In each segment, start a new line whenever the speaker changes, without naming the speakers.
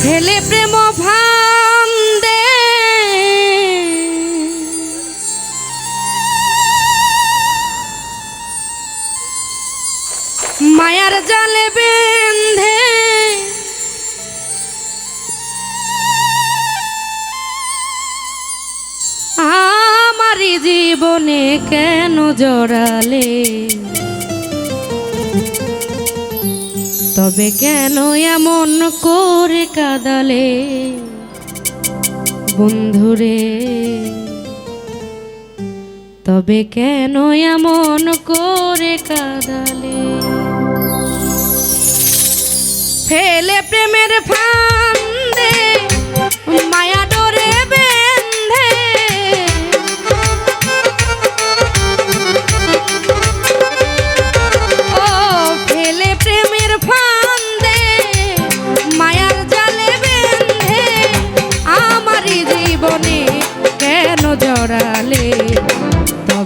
ছেলে প্রেম ভান্দে মায়ার জালে জীবনে কেন জড়ালে? তবে কেন এমন করে কাদালে? বন্ধুরে, তবে কেন এমন করে কাদালে? ফেলে প্রেমের ফান্দে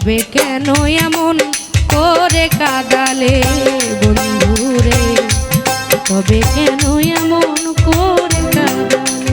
তবে কেন এমন করে কাদালে বন্ধুরে? তবে কেন এমন করে কাদালে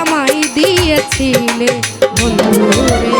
আমায় দিয়েছিলে বন্ধুরে।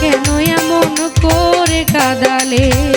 কেন মন করে কাদালে।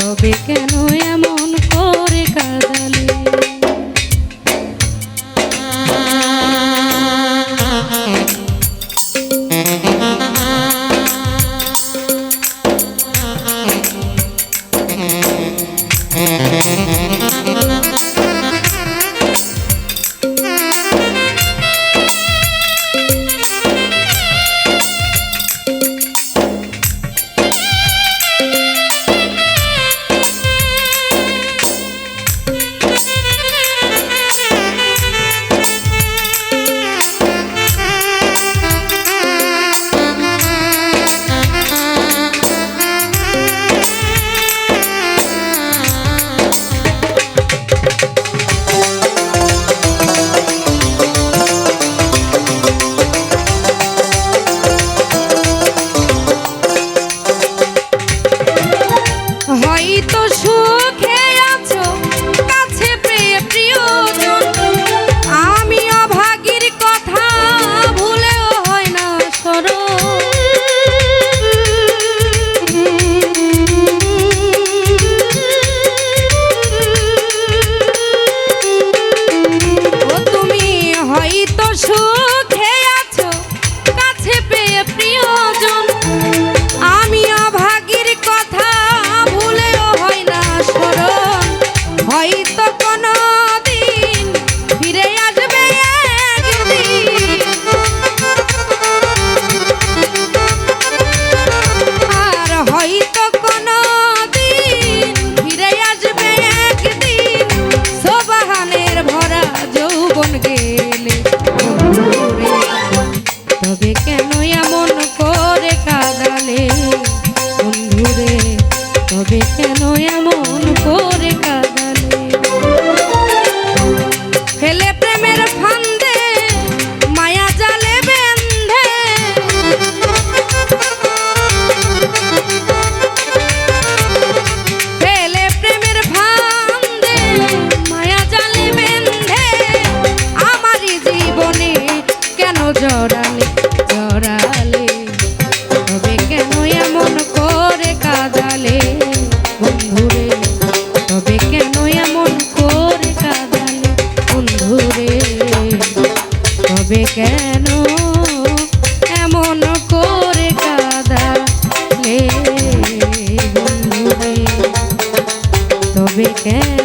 Oh, be can we? তবে কেন এমন করে কাঁদালে? প্রেমের ফান্দে, মায়া জালে বেঁধে। ফেলে প্রেমের ফান্দে, মায়া জালে বেঁধে। আমারই জীবনে কেন জড়া কেন? এমন করে কাদালে তবে কেন